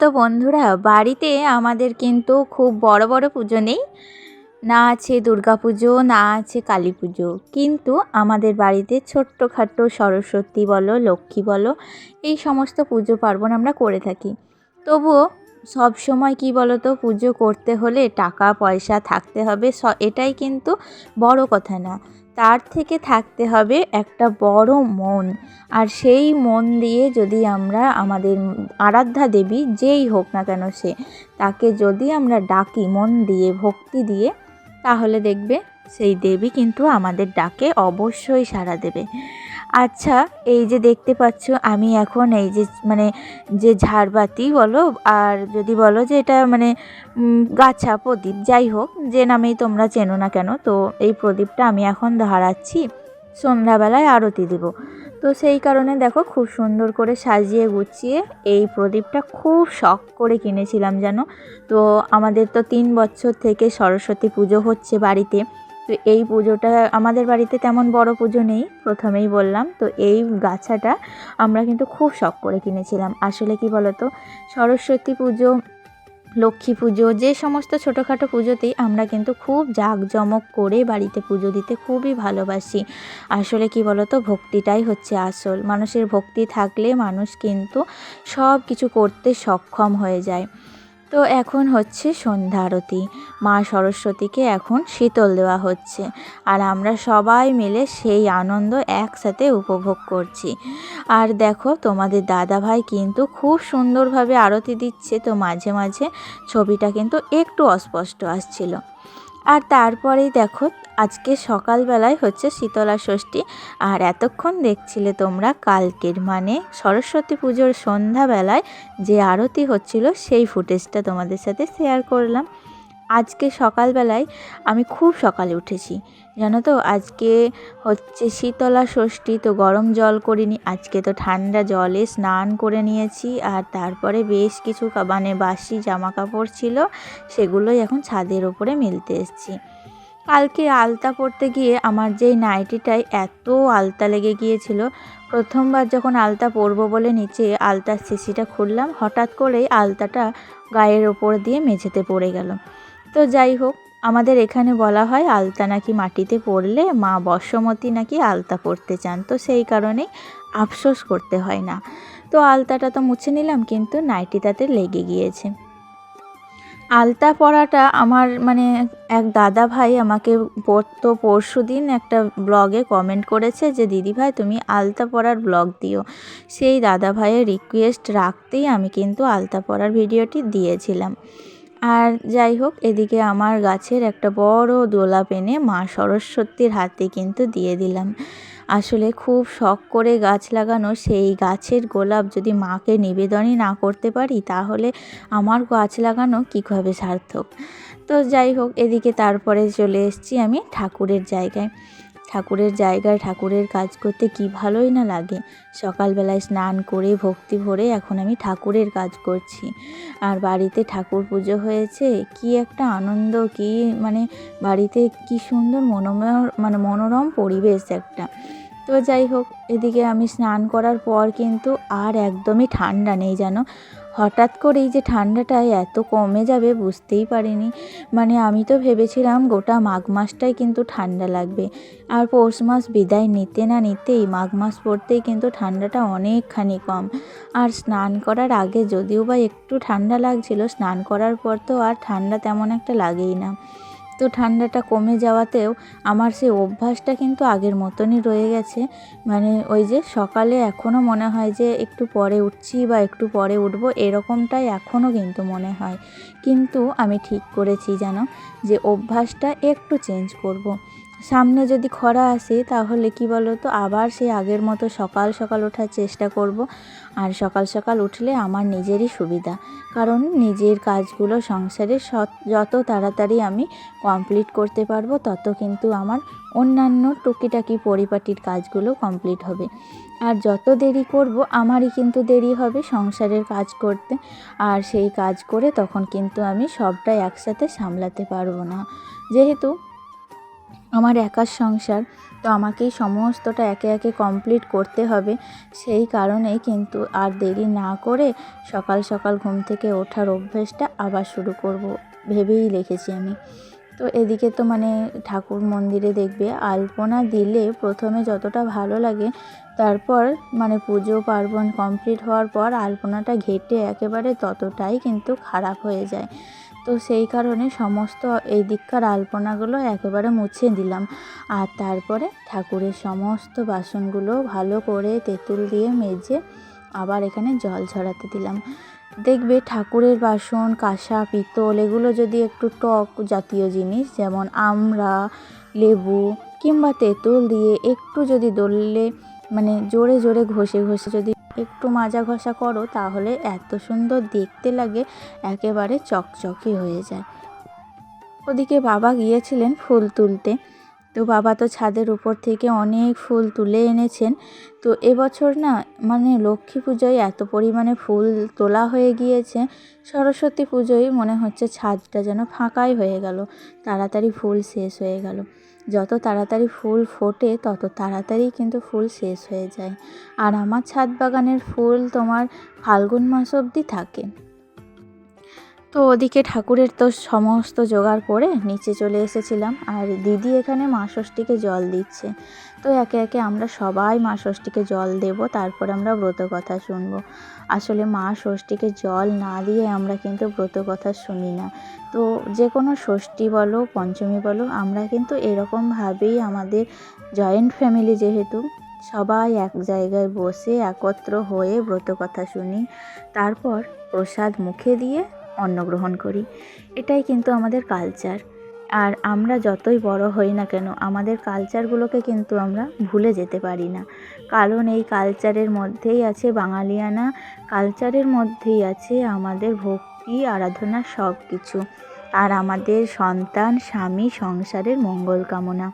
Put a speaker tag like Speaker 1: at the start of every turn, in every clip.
Speaker 1: তো বন্ধুরা, বাড়িতে আমাদের কিন্তু খুব বড় বড় পুজো নেই। না আছে দুর্গা পুজো, না আছে কালী পুজো। কিন্তু আমাদের বাড়িতে ছোট্টখাটো সরস্বতী বলো, লক্ষ্মী বলো, এই সমস্ত পুজো পার্বণ আমরা করে থাকি। তবুও সব সময় কি বলো তো পুজো করতে হলে টাকা, পয়সা থাকতে হবে, স, এটাই কিন্তু বড় কথা না। তার থেকে থাকতে হবে একটা বড় মন। আর সেই মন দিয়ে যদি আমরা আমাদের আরাধ্যা দেবী যেই হোক না কেন সে, তাকে যদি আমরা ডাকি, মন দিয়ে, ভক্তি দিয়ে, তাহলে দেখবে সেই দেবী কিন্তু আমাদের ডাকে অবশ্যই সাড়া দেবে। আচ্ছা এই যে দেখতে পাচ্ছ, আমি এখন এই যে মানে যে ঝাড়বাতি বলো, আর যদি বলো যে এটা মানে গাছা প্রদীপ, যাই হোক, যে নামেই তোমরা চেনো না কেন, তো এই প্রদীপটা আমি এখন ধরাচ্ছি, সন্ধ্যাবেলায় আরতি দেব। তো সেই কারণে দেখো, খুব সুন্দর করে সাজিয়ে গুছিয়ে এই প্রদীপটা খুব শখ করে কিনেছিলাম যেন তো আমাদের তো তিন বছর থেকে সরস্বতী পুজো হচ্ছে বাড়িতে তো এই পুজোটা, আমাদের বাড়িতে তেমন বড় পুজো নেই, প্রথমেই বললাম। তো এই গাছাটা আমরা কিন্তু খুব শখ করে কিনেছিলাম। আসলে কি বলতো, সরস্বতী পুজো, লক্ষ্মী পুজো, যে সমস্ত ছোটোখাটো পুজোতেই আমরা কিন্তু খুব জাঁকজমক করে বাড়িতে পুজো দিতে খুবই ভালোবাসি। আসলে কি বলতো, ভক্তিটাই হচ্ছে আসল। মানুষের ভক্তি থাকলে মানুষ কিন্তু সব কিছু করতে সক্ষম হয়ে যায়। তো এখন হচ্ছে সন্ধ্যা আরতি। মা সরস্বতীকে এখন শীতল দেওয়া হচ্ছে আর আমরা সবাই মিলে সেই আনন্দ একসাথে উপভোগ করছি। আর দেখো তোমাদের দাদা ভাই কিন্তু খুব সুন্দরভাবে আরতি দিচ্ছে তো মাঝে মাঝে ছবিটা কিন্তু একটু অস্পষ্ট আসছিল। আর তারপরেই দেখো আজকে সকালবেলায় হচ্ছে শীতলা ষষ্ঠী, আর এতক্ষণ দেখছিলে তোমরা কালকের মানে সরস্বতী পুজোর সন্ধ্যাবেলায় যে আরতি হচ্ছিল, সেই ফুটেজটা তোমাদের সাথে শেয়ার করলাম। আজকে সকালবেলায় আমি খুব সকালে উঠেছি, জানো তো? আজকে হচ্ছে শীতলা ষষ্ঠী, তো গরম জল করিনি, আজকে তো ঠান্ডা জলে স্নান করে নিয়েছি, আর তারপরে বেশ কিছু মানে বাসি জামা কাপড় ছিল, সেগুলোই এখন ছাদের ওপরে মেলতে এসেছি। কালকে আলতা পরতে গিয়ে আমার যেই নাইটিটায় এত আলতা লেগে গিয়েছিল, প্রথমবার যখন আলতা পরবো বলে নিচে আলতার শিশিটা খুললাম, হঠাৎ করেই আলতাটা গায়ের ওপর দিয়ে মেঝেতে পড়ে গেল। তো যাই হোক, আমাদের এখানে বলা হয় আলতা নাকি মাটিতে পড়লে মা বর্ষমতী নাকি আলতা পরতে চান, তো সেই কারণেই আফসোস করতে হয় না। তো আলতাটা তো মুছে নিলাম, কিন্তু নাইটি তাতে লেগে গিয়েছে। আলতা পরাটা আমার মানে এক দাদা ভাই আমাকে পরতো পরশু দিন একটা ব্লগে কমেন্ট করেছে যে, দিদি ভাই, তুমি আলতা পরার ব্লগ দিও। সেই দাদা ভাইয়ের রিকোয়েস্ট রাখতেই আমি কিন্তু আলতা পরার ভিডিওটি দিয়েছিলাম। আর যাই হোক, এদিকে আমার গাছের একটা বড় দোলা পেনে মা সরস্বতীর হাতে কিন্তু দিয়ে দিলাম। আসলে খুব শখ করে গাছ লাগানো সেই গাছের গোলাপ যদি মাকে নিবেদনই না করতে পারি, তাহলে আমার গাছ লাগানো কীভাবে সার্থক? তো যাই হোক, এদিকে তারপরে চলে এসেছি আমি ঠাকুরের জায়গায়। ঠাকুরের জায়গায় ঠাকুরের কাজ করতে কি ভালোই না লাগে। সকালবেলায় স্নান করে ভক্তি ভরে এখন আমি ঠাকুরের কাজ করছি। আর বাড়িতে ঠাকুর পুজো হয়েছে, কি একটা আনন্দ, কি মানে বাড়িতে কি সুন্দর মনোময় মানে মনোরম পরিবেশ একটা। তো যাই হোক, এদিকে আমি স্নান করার পর কিন্তু আর একদমই ঠান্ডা নেই যেন। হঠাৎ করেই যে ঠান্ডাটা এত কমে যাবে বুঝতেই পারিনি। মানে আমি তো ভেবেছিলাম গোটা মাঘ মাসটাই কিন্তু ঠান্ডা লাগবে। আর পৌষ মাস বিদায় নিতে না নিতেই মাঘ মাস পড়তেই কিন্তু ঠান্ডাটা অনেকখানি কম। আর স্নান করার আগে যদিও বা একটু ঠান্ডা লাগছিল, স্নান করার পর তো আর ঠান্ডা তেমন একটা লাগেই না। তো ঠান্ডাটা কমে যাওয়াতেও আমার সেই অভ্যাসটা কিন্তু আগের মতনই রয়ে গেছে মানে ওই যে সকালে এখনও মনে হয় যে একটু পরে উঠছি বা একটু পরে উঠব এরকমটাই এখনও কিন্তু মনে হয় কিন্তু আমি ঠিক করেছি যেন যে অভ্যাসটা একটু চেঞ্জ করব। সামনে যদি খরা আসে, তাহলে কি বলো তো আবার সেই আগের মতো সকাল সকাল ওঠার চেষ্টা করব। আর সকাল সকাল উঠলে আমার নিজেরই সুবিধা। কারণ নিজের কাজগুলো সংসারে যত তাড়াতাড়ি আমি কমপ্লিট করতে পারব, তত কিন্তু আমার অন্যান্য টুকিটাকি পরিপাটির কাজগুলো কমপ্লিট হবে। আর যত দেরি করব, আমারই কিন্তু দেরি হবে সংসারের কাজ করতে। আর সেই কাজ করে তখন কিন্তু আমি সবটাই একসাথে সামলাতে পারব না। যেহেতু আমার একার সংসার, তো আমাকেই সমস্তটা একে একে কমপ্লিট করতে হবে। সেই কারণেই কিন্তু আর দেরি না করে সকাল সকাল ঘুম থেকে ওঠার অভ্যেসটা আবার শুরু করব, ভেবেই রেখেছি আমি। তো এদিকে তো মানে ঠাকুর মন্দিরে দেখবে, আলপনা দিলে প্রথমে যতটা ভালো লাগে, তারপর মানে পুজো পার্বণ কমপ্লিট হওয়ার পর আলপনাটা ঘেটে একেবারে ততটাই কিন্তু খারাপ হয়ে যায়। তো সেই কারণে সমস্ত এই দিককার আলপনাগুলো একেবারে মুছে দিলাম। আর তারপরে ঠাকুরের সমস্ত বাসনগুলো ভালো করে তেঁতুল দিয়ে মেজে আবার এখানে জল ছড়াতে দিলাম। দেখবে ঠাকুরের বাসন, কাঁসা, পিতল এগুলো যদি একটু টক জাতীয় জিনিস যেমন আমড়া, লেবু কিংবা তেঁতুল দিয়ে একটু যদি দললে মানে জোরে জোরে ঘষে ঘষে যদি একটু মাজা ঘষা করো, তাহলে এত সুন্দর দেখতে লাগে, একেবারে চকচকে হয়ে যায়। ওদিকে বাবা গিয়েছিলেন ফুল তুলতে। তো বাবা তো ছাদের উপর থেকে অনেক ফুল তুলে এনেছেন। তো এবছর না মানে লক্ষ্মী পুজোয় এত পরিমাণে ফুল তোলা হয়ে গিয়েছে, সরস্বতী পুজোয় মনে হচ্ছে ছাদটা যেন ফাঁকাই হয়ে গেল, তাড়াতাড়ি ফুল শেষ হয়ে গেল। যত তাড়াতাড়ি ফুল ফোটে, তত তাড়াতাড়ি কিন্তু ফুল শেষ হয়ে যায়। আর আমার ছাদ বাগানের ফুল তোমার ফাল্গুন মাস অবধি থাকে। তো ওদিকে ঠাকুরের তো সমস্ত জোগাড় করে নিচে চলে এসেছিলাম। আর দিদি এখানে মা ষষ্ঠীকে জল দিচ্ছে। তো একে একে আমরা সবাই মা ষষ্ঠীকে জল দেব, তারপর আমরা ব্রত কথা শুনব। আসলে মা ষষ্ঠীকে জল না দিয়ে আমরা কিন্তু ব্রত কথা শুনি না। তো যে কোনো ষষ্ঠী বলো, পঞ্চমী বলো, আমরা কিন্তু এরকমভাবেই আমাদের জয়েন্ট ফ্যামিলি যেহেতু, সবাই এক জায়গায় বসে একত্র হয়ে ব্রত কথা শুনি। তারপর প্রসাদ মুখে দিয়ে অন্নগ্রহণ করি। এটাই কিন্তু আমাদের কালচার আর আমরা যতই বড় হই না কেন, আমাদের কালচারগুলোকে কিন্তু আমরা ভুলে যেতে পারি না। কারণ এই কালচারের মধ্যেই আছে বাঙালিয়ানা কালচারের মধ্যেই আছে আমাদের ভক্তি, আরাধনা সব কিছু আর আমাদের সন্তান, স্বামী, সংসারের মঙ্গল কামনা।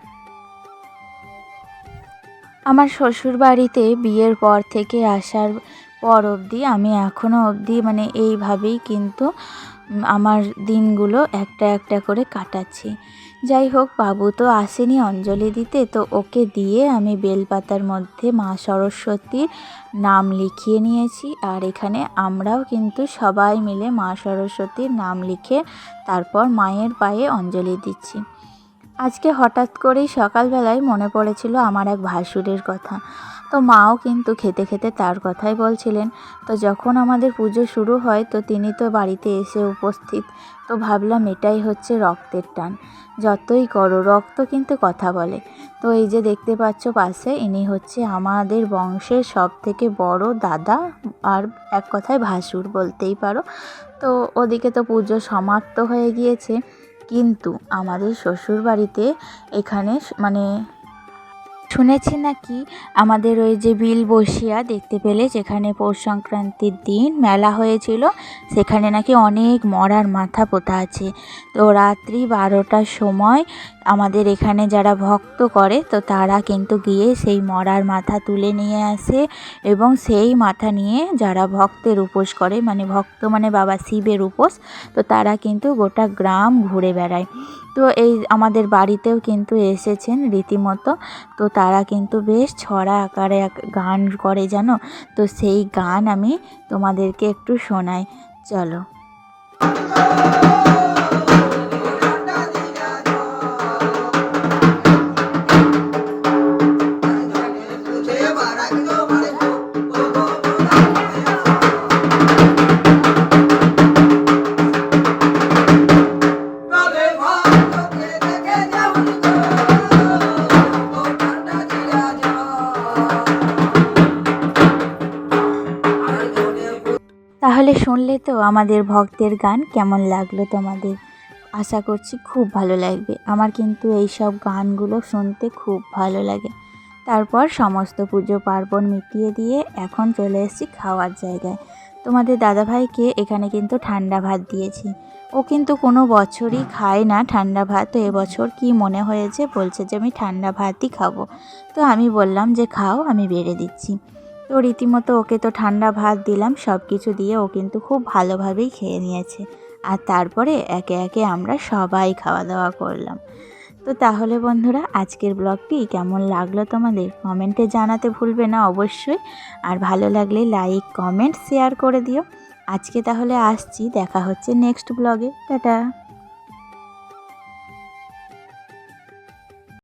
Speaker 1: আমার শ্বশুর বাড়িতে বিয়ের পর থেকে আসার পর অবধি, আমি এখনও অবধি মানে এইভাবেই কিন্তু আমার দিনগুলো একটা একটা করে কাটাচ্ছি। যাই হোক, বাবু তো আসেনি অঞ্জলি দিতে, তো ওকে দিয়ে আমি বেলপাতার মধ্যে মা সরস্বতীর নাম লিখিয়ে নিয়েছি। আর এখানে আমরাও কিন্তু সবাই মিলে মা সরস্বতীর নাম লিখে তারপর মায়ের পায়ে অঞ্জলি দিচ্ছি। আজকে হঠাৎ করেই সকালবেলায় মনে পড়েছিল আমার এক ভাসুরের কথা। তো মাও কিন্তু খেতে খেতে তার কথাই বলছিলেন। তো যখন আমাদের পুজো শুরু হয়, তো তিনি তো বাড়িতে এসে উপস্থিত। তো ভাবলাম এটাই হচ্ছে রক্তের টান। যতই করো, রক্ত কিন্তু কথা বলে। তো এই যে দেখতে পাচ্ছ পাশে, ইনি হচ্ছে আমাদের বংশের সব থেকে বড় দাদা আর এক কথায় ভাসুর বলতেই পারো। তো ওদিকে তো পুজো সমাপ্ত হয়ে গিয়েছে। কিন্তু আমাদের শ্বশুর বাড়িতে এখানে মানে শুনেছি নাকি আমাদের ওই যে বিল বসিয়া দেখতে পেলে যেখানে পৌষ সংক্রান্তির দিন মেলা হয়েছিল, সেখানে নাকি অনেক মরার মাথা পোতা আছে। তো রাত্রি বারোটার সময় আমাদের এখানে যারা ভক্ত করে, তো তারা কিন্তু গিয়ে সেই মরার মাথা তুলে নিয়ে আসে এবং সেই মাথা নিয়ে যারা ভক্তের উপোস করে মানে ভক্ত মানে বাবা শিবের উপোস, তো তারা কিন্তু গোটা গ্রাম ঘুরে বেড়ায়। তো এই আমাদের বাড়িতেও কিন্তু এসেছেন রীতিমতো। তো তারা কিন্তু বেশ ছড়া আকারে গান করে জানো? তো সেই গান আমি তোমাদেরকে একটু শোনাই। চলো। তাহলে শুনলে তো আমাদের ভক্তের গান কেমন লাগল তোমাদের। আশা করছি খুব ভালো লাগবে। আমার কিন্তু এই সব গানগুলো শুনতে খুব ভালো লাগে। তারপর সমস্ত পুজো পার্বণ মিটিয়ে দিয়ে এখন চলে এসেছি খাওয়ার জায়গায়। তোমাদের দাদাভাইকে এখানে কিন্তু ঠান্ডা ভাত দিয়েছি। ও কিন্তু কোনো বছরই খায় না ঠান্ডা ভাত। তো এবছর কি মনে হয়েছে? বলছে যে আমি ঠান্ডা ভাতই খাব। তো আমি বললাম যে খাও, আমি বেড়ে দিচ্ছি। তো রীতিমতো ওকে তো ঠান্ডা ভাত দিলাম সব কিছু দিয়ে ও কিন্তু খুব ভালোভাবেই খেয়ে নিয়েছে। আর তারপরে একে একে আমরা সবাই খাওয়া দাওয়া করলাম। তো তাহলে বন্ধুরা, আজকের ব্লগটি কেমন লাগল তোমাদের কমেন্টে জানাতে ভুলবে না অবশ্যই। আর ভালো লাগলে লাইক, কমেন্ট, শেয়ার করে দিও। আজকে তাহলে আসছি, দেখা হচ্ছে নেক্সট ব্লগে। টাটা।